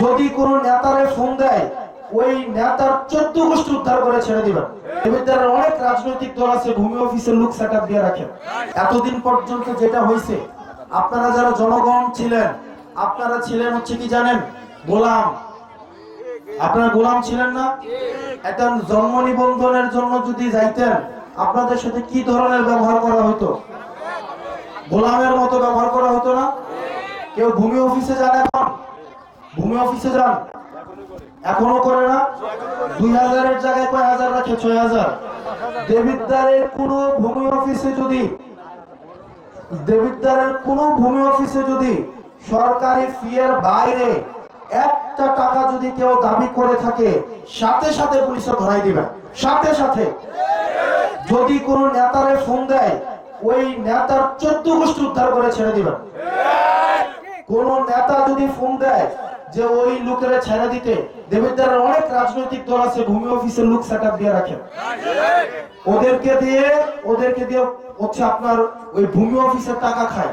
যদি কোন নেতারে ফোন দেয়, ওই নেতার চোদ্দ গোষ্ঠী উদ্ধার করে ছেড়ে দিবেন। দেবিদ্বারের অনেক রাজনৈতিক দল আছে, ভূমি অফিসের লুক সেট দিয়ে রাখেন এতদিন পর্যন্ত যেটা হয়েছে, আপনারা যারা জনগণ ছিলেন, আপনারা ছিলেন হচ্ছে কি জানেন? গোলাম। আপনারা গোলাম ছিলেন না? একটা জন্ম নিবন্ধনের জন্য যদি যাইতেন, আপনাদের সাথে কি ধরনের ব্যবহার করা হতো গোলামের মতো ব্যবহার করা হতো না? কেউ ভূমি অফিসে যান এখন? ভূমি অফিসে যান। এখনও করে না? দুই হাজারের জায়গায় কয় হাজার রাখে? ছয় হাজার। দেবিদ্বারের কোন ভূমি অফিসে যদি দেবিদ্বারের কোন ভূমি অফিসে যদি সরকারি ফিয়ের বাইরে একটা টাকা যদি কেউ দাবি করে থাকে, সাথে সাথে পুলিশে ধরাই দিবেন সাথে সাথে। যদি কোন নেতারে ফোন দেয়, ওই নেতার চোদ্দ গোষ্ঠী উদ্ধার করে ছেড়ে দিবেন কোন নেতা যদি ফোন দেয় যে ওই লোকের ছেড়ে দিতে দেবিদ্বারের অনেক রাজনৈতিক দল আছে, ভূমি অফিসের লোক সেট দিয়ে রাখেন ওদেরকে দিয়ে ওদেরকে দিয়ে হচ্ছে আপনার ওই ভূমি অফিসের টাকা খায়।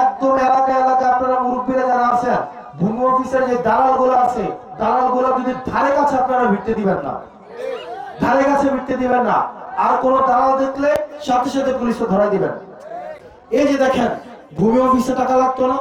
একদম এলাকা এলাকা আপনারা মুরব্বীরা যারা আছেন, ভূমি অফিসের যে দালালগুলো আছে দালালগুলো যদি ধারে কাছে আপনারা ভিড়তে দিবেন না। ধারে কাছে ভিড়তে দিবেন না। আর কোন দালাল দেখলে সাথে সাথে পুলিশে ধরা দিবেন। এই যে দেখেন ভূমি অফিসে টাকা লাগতো না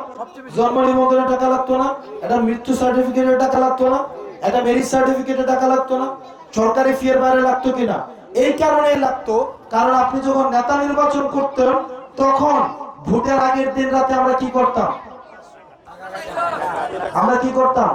জন্ম নিবন্ধনের টাকা লাগতো না একটা মৃত্যু সার্টিফিকেটের টাকা লাগতো না একটা ম্যারিজ সার্টিফিকেটের টাকা লাগতো না সরকারি ফিয়ের বাইরে লাগতো কিনা? এই কারণে লাগতো কারণ আপনি যখন নেতা নির্বাচন করতেন তখন ভোটের আগের দিন রাতে আমরা কি করতাম? আমরা কি করতাম?